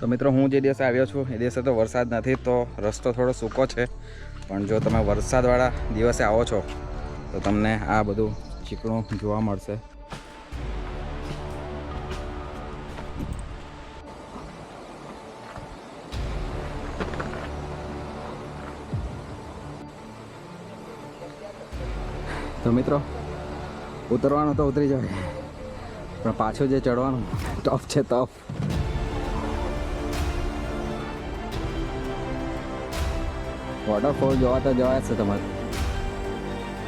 તો મિત્રો, હું જે દિવસે આવ્યો છું, એ દિવસે તો વરસાદ નથી, તો રસ્તો થોડો સૂકો છે. પણ જો તમે વરસાદવાળા દિવસે આવો છો, તો તમને આ બધું ચીકણું જોવા મળશે. તો મિત્રો, ઉતરવાનું તો ઉતરી જાય, પણ પાછું જે ચડવાનું ટફ છે ટફ વોટરફોલ જોવા તો જવાય છે તમારે.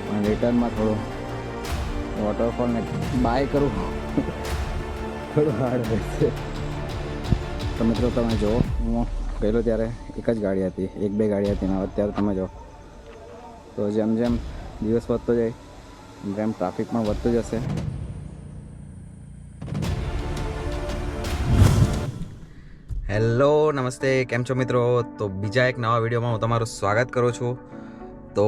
પણ રિટર્નમાં થોડું વોટરફોલને બાય કરું. થોડું હાર્ડ હોય છે. તો મિત્રો તમે જુઓ, હું ગયેલો ત્યારે એક જ ગાડી હતી, એક બે ગાડી હતી, ને અત્યારે તમે જુઓ. તો જેમ જેમ દિવસ વધતો જાય, એમ ટ્રાફિક પણ વધતો જશે. હેલો, નમસ્તે, કેમ છો મિત્રો? તો બીજા એક નવા વિડીયોમાં હું તમારું સ્વાગત કરું છું. તો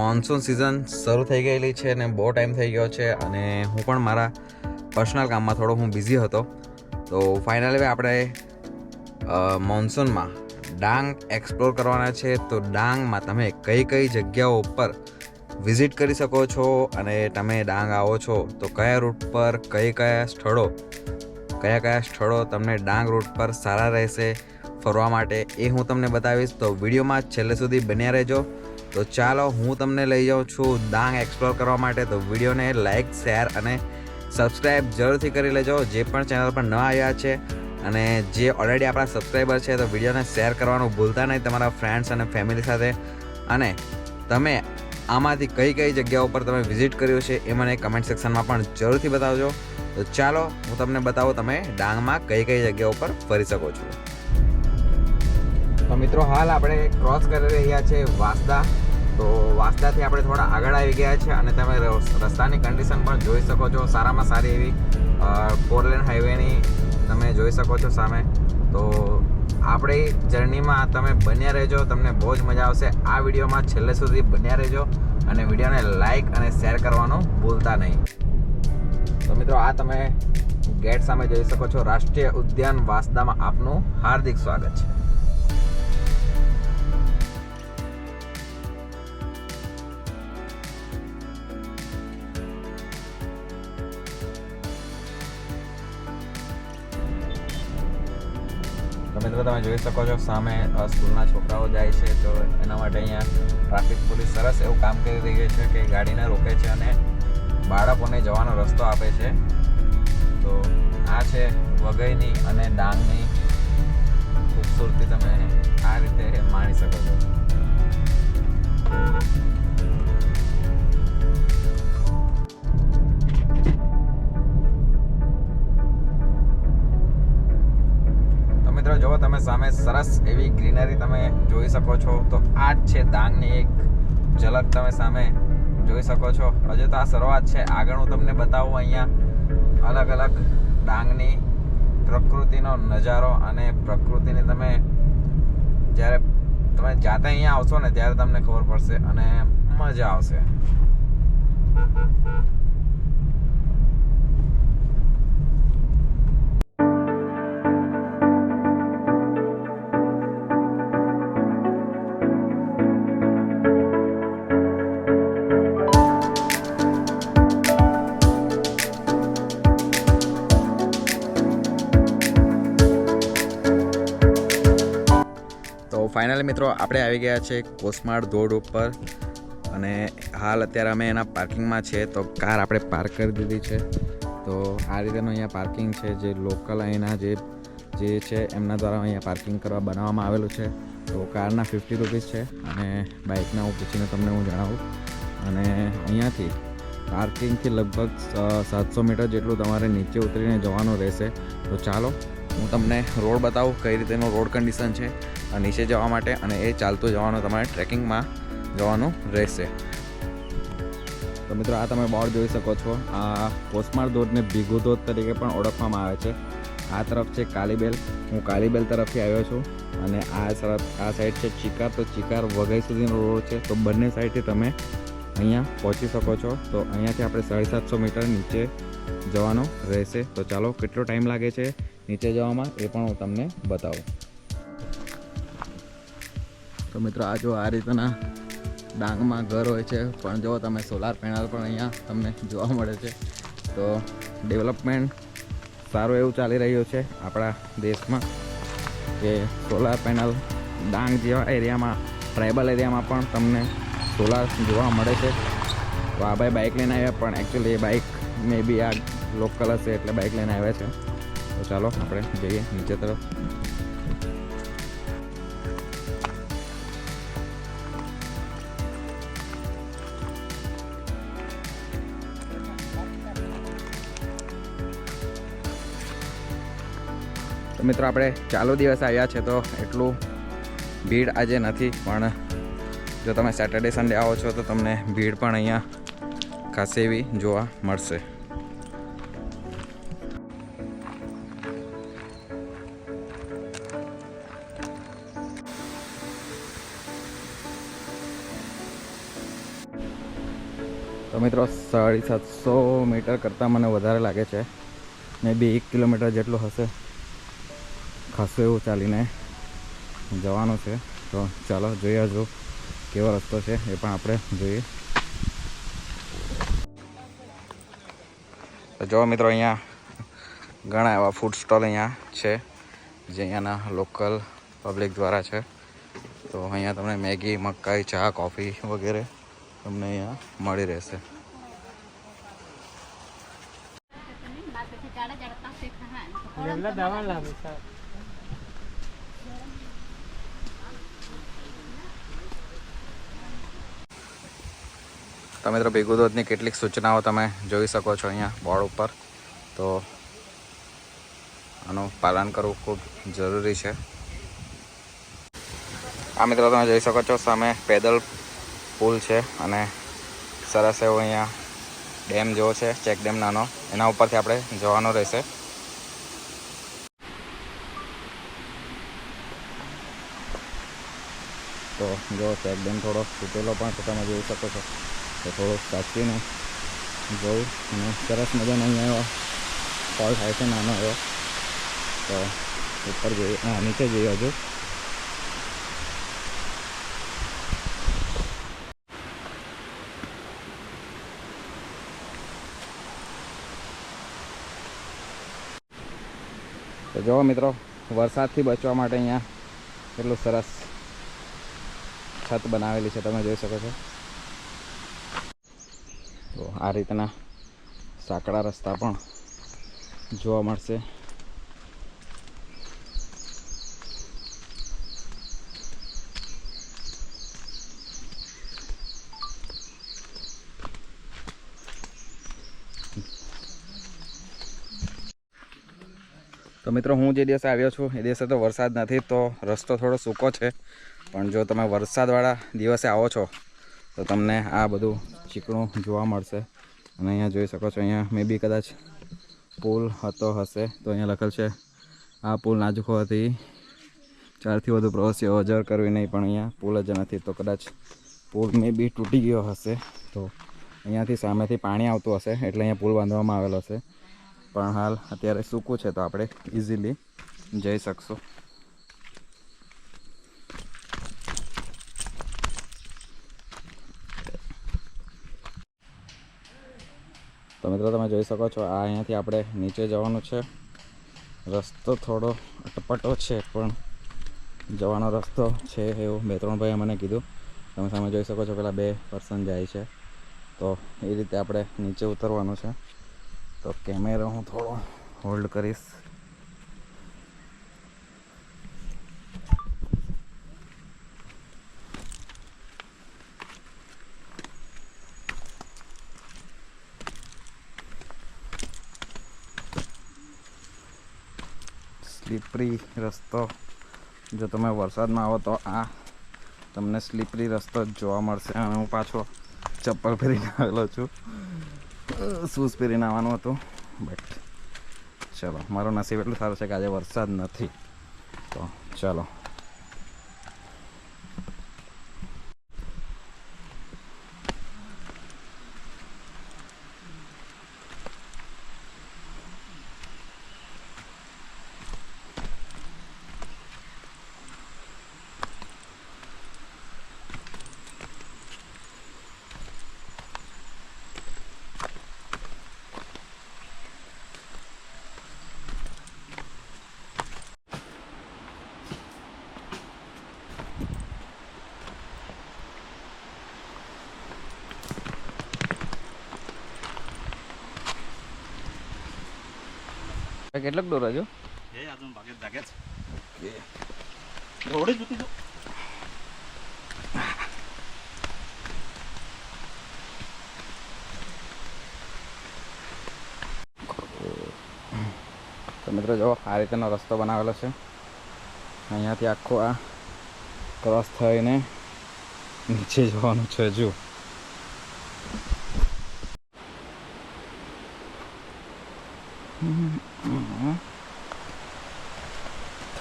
મોન્સૂન સિઝન શરૂ થઈ ગયેલી છે અને બહુ ટાઈમ થઈ ગયો છે અને હું પણ મારા પર્સનલ કામમાં થોડો હું બિઝી હતો. તો ફાઇનલી આપણે મોન્સૂનમાં ડાંગ એક્સપ્લોર કરવાના છે. તો ડાંગમાં તમે કઈ કઈ જગ્યાઓ ઉપર વિઝિટ કરી શકો છો અને તમે ડાંગ આવો છો? તો કયા રૂટ પર, કઈ કયા સ્થળો કયા કયા સ્થળો તમને ડાંગ રૂટ પર સારા રહેશે ફરવા માટે એ હું તમને બતાવીશ. તો વિડીયોમાં છેલ્લે સુધી બન્યા રહેજો. તો ચાલો હું તમને લઈ જાઉં છું ડાંગ એક્સપ્લોર કરવા માટે. તો વિડીયોને લાઇક શેર અને સબસ્ક્રાઈબ જરૂરથી કરી લેજો. જે પણ ચેનલ પર ન આવ્યા છે અને જે ઓલરેડી આપણા સબસ્ક્રાઈબર છે, તો વિડીયોને શેર કરવાનું ભૂલતા નહીં તમારા ફ્રેન્ડ્સ અને ફેમિલી સાથે. અને તમે આમાંથી કઈ કઈ જગ્યાઓ પર તમે વિઝિટ કર્યું છે એ મને કમેન્ટ સેક્શનમાં પણ જરૂરથી બતાવજો. તો ચાલો, હું તમને બતાવું તમે ડાંગમાં કઈ કઈ જગ્યાઓ પર ફરી શકો છો. તો મિત્રો, હાલ આપણે ક્રોસ કરી રહ્યા છે વાસદા. તો વાસદાથી આપણે થોડા આગળ આવી ગયા છે અને તમે રસ- રસ્તાની કન્ડિશન પણ જોઈ શકો છો સારામાં સારી એવી ફોર લેન હાઈવેની તમે જોઈ શકો છો સામે. તો આપણી જર્નીમાં તમે બન્યા રહેજો, તમને બહુ જ મજા આવશે. આ વિડીયોમાં છેલ્લે સુધી બન્યા રહેજો અને વિડીયોને લાઇક અને શેર કરવાનું ભૂલતા નહીં. તો મિત્રો, આ તમે ગેટ સામે જોઈ શકો છો. રાષ્ટ્રીય ઉદ્યાન વાસદામાં આપનું હાર્દિક સ્વાગત છે. મિત્રો, તમે જોઈ શકો છો, સામે સ્કૂલના છોકરાઓ જાય છે, તો એના માટે અહીંયા ટ્રાફિક પોલીસ સરસ એવું કામ કરી રહી છે કે ગાડીને રોકે છે અને બાળકોને જવાનો રસ્તો આપે છે. તો આ છે વઘઈની અને ડાંગની ખૂબસૂરતી તમે આ રીતે માણી શકો છો. સામે સરસ એવી ગ્રીનરી તમે જોઈ શકો છો. તો આ જ છે ડાંગની એક ઝલક તમે સામે જોઈ શકો છો. હજુ તો આ શરૂઆત છે. આગળ હું તમને બતાવું અહીંયા અલગ અલગ ડાંગની પ્રકૃતિનો નજારો અને પ્રકૃતિની તમે જ્યારે તમે જાતે અહીંયા આવશો ને ત્યારે તમને ખબર પડશે અને મજા આવશે. ફાઇનલી મિત્રો, આપણે આવી ગયા છે કોસમાળ ધોડ ઉપર અને હાલ અત્યારે અમે એના પાર્કિંગમાં છે તો કાર આપણે પાર્ક કરી દીધી છે. તો આ રીતેનું અહીંયા પાર્કિંગ છે, જે લોકલ અહીંના જે જે છે, એમના દ્વારા અહીંયા પાર્કિંગ કરવા બનાવવામાં આવેલું છે. તો કારના ફિફ્ટી રૂપીઝ છે અને બાઇકના હું પૂછીને તમને હું જણાવું. અને અહીંયાથી પાર્કિંગથી લગભગ સાતસો મીટર જેટલું તમારે નીચે ઉતરીને જવાનું રહેશે. તો ચાલો, હું તમને રોડ બતાવું કઈ રીતેનો રોડ કન્ડિશન છે. નીચે જવા માટે અને એ ચાલતું જવાનું તમારે ટ્રેકિંગમાં જવાનું રહેશે. તો મિત્રો આ તમે બોર્ડ જોઈ શકો છો, આ કોસમાર ધોધને ભીગુ ધોધ તરીકે પણ ઓળખવામાં આવે છે. આ તરફ છે કાલીબેલ, હું કાલીબેલ તરફથી આવ્યો છું અને આ તરફ, આ સાઈડ છે ચિકાર, તો ચિકાર વઘઈ સુધીનો રોડ છે. તો બંને સાઈડથી તમે અહીંયા પહોંચી શકો છો. તો અહીંયાથી આપણે સાડી સાતસો મીટર નીચે જવાનો રહેશે. તો ચાલો, કેટલો ટાઈમ લાગે છે નીચે જવામાં એ પણ હું તમને બતાવું. તો મિત્રો, આ જો આ રીતના ડાંગમાં ઘર હોય છે. પણ જો તમે સોલાર પેનલ પણ અહીંયા તમને જોવા મળે છે, તો ડેવલપમેન્ટ સારું એવું ચાલી રહ્યું છે આપણા દેશમાં, કે સોલાર પેનલ ડાંગ જેવા એરિયામાં ટ્રાઇબલ એરિયામાં પણ તમને સોલાર જોવા મળે છે. તો આ ભાઈ બાઇક લઈને આવ્યા, પણ એકચ્યુઅલી એ બાઇક મે બી આ લોકલ હશે એટલે બાઇક લઈને આવ્યા છે. તો ચાલો, આપણે જઈએ નીચે તરફ. મિત્રો આપણે ચાલુ દિવસ આવ્યા છે તો એટલું ભીડ આજે નથી, પણ જો તમે સેટરડે સન્ડે આવો છો તો તમને ભીડ પણ અહીંયા ખાસી એવી જોવા મળશે. તો મિત્રો સાડી સાતસો મીટર કરતાં મને વધારે લાગે છે. ને બી એક કિલોમીટર જેટલું હશે. ખાસું એવું ચાલીને જવાનું છે. તો ચાલો જોઈએ હજુ કેવો રસ્તો છે એ પણ આપણે જોઈએ. જો મિત્રો અહીંયા ઘણા એવા ફૂડ સ્ટોલ અહીંયા છે, જે અહીંયાના લોકલ પબ્લિક દ્વારા છે. તો અહીંયા તમને મેગી, મકાઈ, ચા કોફી વગેરે તમને અહીંયા મળી રહેશે. dawan lah bisa. તો ભેગું દૂધની કેટલીક સૂચનાઓ તમે જોઈ શકો છો અહીંયા બોર્ડ ઉપર. તો આનું પાલન કરવું ખૂબ જરૂરી છે. આ મિત્રો તમે જોઈ શકો છો, સામે પેદલ પુલ છે અને સરસ એવો અહીંયા ડેમ જેવો છે, ચેક ડેમ નાનો. એના ઉપરથી આપણે જવાનું રહેશે. તો જો ચેક ડેમ થોડો તૂટેલો પણ તમે જોઈ શકો છો. તો થોડુંક સાચવીને જવું અને સરસ મજાનો અહીંયા એવો ફોલ થાય છે નાનો એવો તો ઉપર જોઈએ હા નીચે જોઈએ હજુ તો જુઓ મિત્રો વરસાદથી બચવા માટે અહીંયા કેટલું સરસ છત બનાવેલી છે, તમે જોઈ શકો છો. તો આ રીતના સાંકડા રસ્તા પણ જોવા મળશે. તો મિત્રો, હું જે દિવસે આવ્યો છું, એ દિવસે તો વરસાદ નથી, તો રસ્તો થોડો સૂકો છે. પણ જો તમે વરસાદવાળા દિવસે આવો છો તો તમને આ બધું ચીકણું જોવા મળશે. અને અહીંયા જોઈ શકો છો, અહીંયા મે બી કદાચ પુલ હતો હશે, તો અહીંયા લખેલ છે, આ પુલ નાજુક હોવાથી ચારથી વધુ પ્રવાસીઓ હજાર કરવી નહીં, પણ અહીંયા પુલ જ નથી. તો કદાચ પુલ મે બી તૂટી ગયો હશે, તો અહીંયાથી સામેથી પાણી આવતું હશે, એટલે અહીંયા પુલ બાંધવામાં આવેલો હશે પણ હાલ અત્યારે સૂકું છે, તો આપણે ઇઝીલી જઈ શકશું. તો મિત્રો, તમે જોઈ શકો છો, આ અહીંયાથી આપણે નીચે જવાનું છે. રસ્તો થોડો અટપટો છે, પણ જવાનો રસ્તો છે એવું બે ત્રણ ભાઈએ મને કીધું. તમે સામે જોઈ શકો છો, પેલા બે પર્સન જાય છે. તો એ રીતે આપણે નીચે ઉતરવાનું છે. તો કેમેરો હું થોડો હોલ્ડ કરીશ. સ્લીપરી રસ્તો. જો તમે વરસાદમાં આવો તો આ તમને સ્લીપરી રસ્તો જ જોવા મળશે અને હું પાછો ચપ્પલ પહેરીને આવેલો છું. શૂઝ પહેરીને આવવાનું હતું. બટ ચલો, મારું નસીબ એટલું સારું છે કે આજે વરસાદ નથી. તો ચાલો. કેટલોક દોરા છો એ આજુ ભાગે ભાગે મિત્રો જો આ રીતેનો રસ્તો બનાવેલો છે. અહીંયાથી આખો આ ક્રોસ થઈને નીચે જવાનું છે હજુ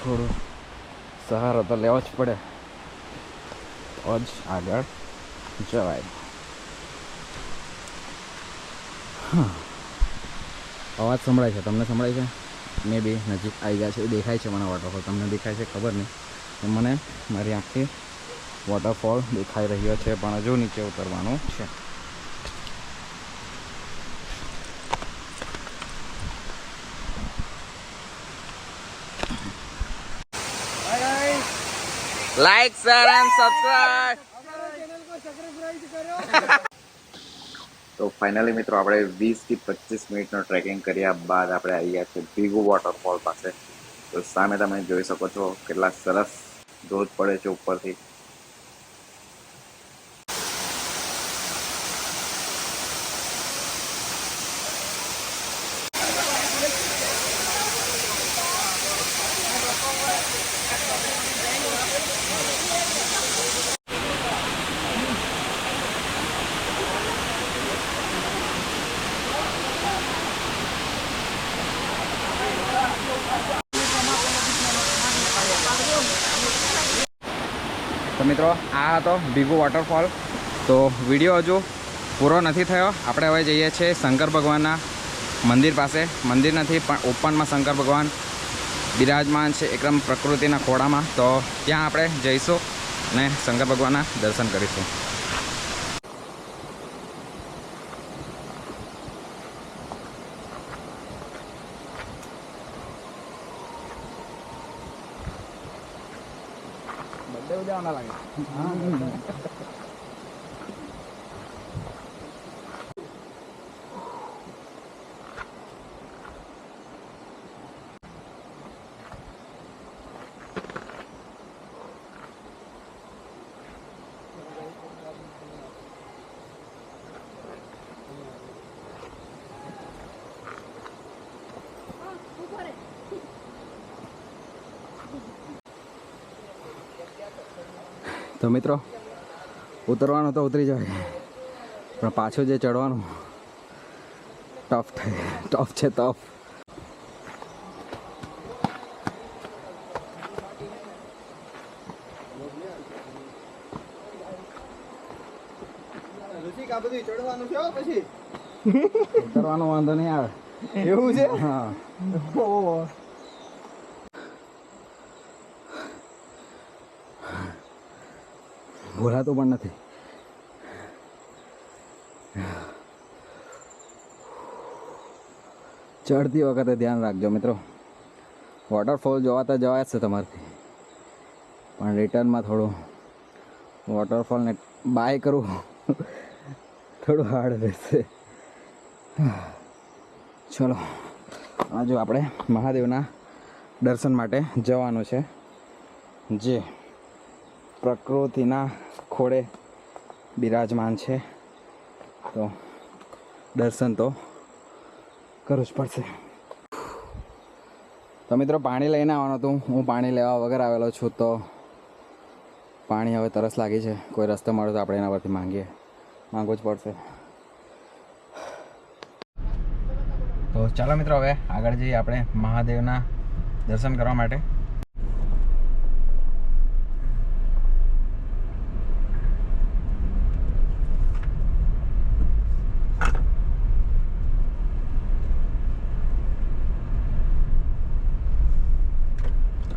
થોડું સહારો તો લેવો જ પડે. તો જ આગળ જવાય. અવાજ સંભળાય છે, તમને સંભળાય છે? મેં બી નજીક આવી ગયા છે દેખાય છે મને વોટરફોલ તમને દેખાય છે? ખબર નહીં. મને મારી આંખથી વોટરફોલ દેખાઈ રહ્યો છે, પણ હજુ નીચે ઉતરવાનું છે. લાઈક શેર એન્ડ સબસ્ક્રાઇબ તો ફાઇનલી મિત્રો આપણે વીસથી પચીસ મિનિટનો ટ્રેકિંગ કર્યા બાદ આપણે આવી ગયા છે ભીગુ વોટરફોલ પાસે. તો સામે તમે જોઈ શકો છો કેટલા સરસ ધોધ પડે છે ઉપરથી. મિત્રો, આ હતો ભીગુ વોટરફોલ તો વીડિયો હજુ પૂરો નથી થયો. આપણે હવે જઈએ છીએ શંકર ભગવાનના મંદિર પાસે. મંદિર નથી, પણ ઓપનમાં શંકર ભગવાન બિરાજમાન છે એકદમ પ્રકૃતિના ખોળામાં. તો ત્યાં આપણે જઈશું અને શંકર ભગવાનના દર્શન કરીશું. 那来一个啊 તો મિત્રો ઉતરવાનું તો ઉતરી જાય પણ પાછું જે ચડવાનું ટફ થાય ટફ છે ટફ ઉતરવાનો વાંધો નહીં આવે. એવું છે? હા. ભૂલાતું પણ નથી. ચડતી વખતે ધ્યાન રાખજો મિત્રો. વોટરફોલ જોવા તો જવાય છે તમારથી. પણ રિટર્નમાં થોડું વોટરફોલને બાય કરવું થોડું હાર્ડ રહેશે. ચલો આજુ આપણે મહાદેવના દર્શન માટે જવાનું છે. જે. પ્રકૃતિના ખોળે બિરાજમાન છે. તો દર્શન તો કરવું જ પડશે. તો મિત્રો પાણી લઈને આવવાનું હતું. હું પાણી લેવા વગર આવેલો છું તો પાણી હવે તરસ લાગી છે. કોઈ રસ્તો મળે તો આપણે એના પરથી માંગીએ. માંગવું જ પડશે. તો ચાલો મિત્રો, હવે આગળ જઈએ આપણે મહાદેવના દર્શન કરવા માટે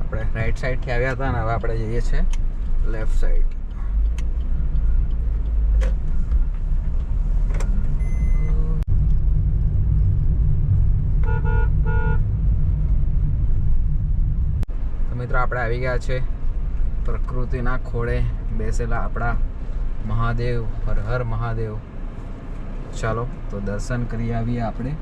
આપણે રાઈટ સાઈડથી આવ્યા હતા અને હવે આપણે જઈએ છીએ લેફ્ટ સાઈડ તો મિત્રો આપણે આવી ગયા છે પ્રકૃતિના ખોળે બેસેલા આપણા મહાદેવ, હર હર મહાદેવ. ચાલો, તો દર્શન કરી આવીએ આપણે.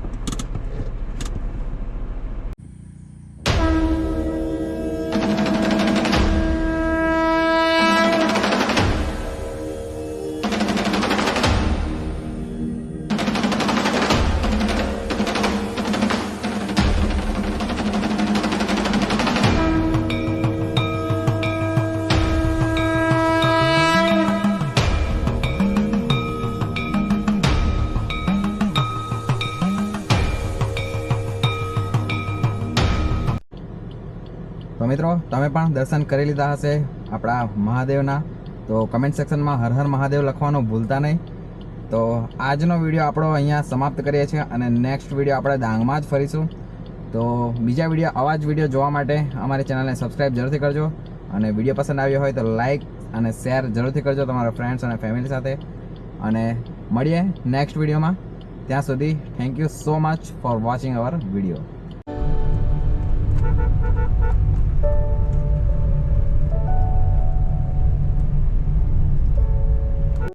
તમે પણ દર્શન કરી લીધા હશે આપણા મહાદેવના. તો કમેન્ટ સેક્શનમાં હર હર મહાદેવ લખવાનું ભૂલતા નહીં. તો આજનો વીડિયો આપણો અહીંયા સમાપ્ત કરીએ છીએ અને નેક્સ્ટ વીડિયો આપણે ડાંગમાં જ ફરીશું. તો બીજા વીડિયો આવા જ વીડિયો જોવા માટે અમારી ચેનલને સબસ્ક્રાઈબ જરૂરથી કરજો. અને વીડિયો પસંદ આવ્યો હોય તો લાઇક અને શેર જરૂરથી કરજો તમારા ફ્રેન્ડ્સ અને ફેમિલી સાથે. અને મળીએ નેક્સ્ટ વિડીયોમાં ત્યાં સુધી thank you so much for watching our video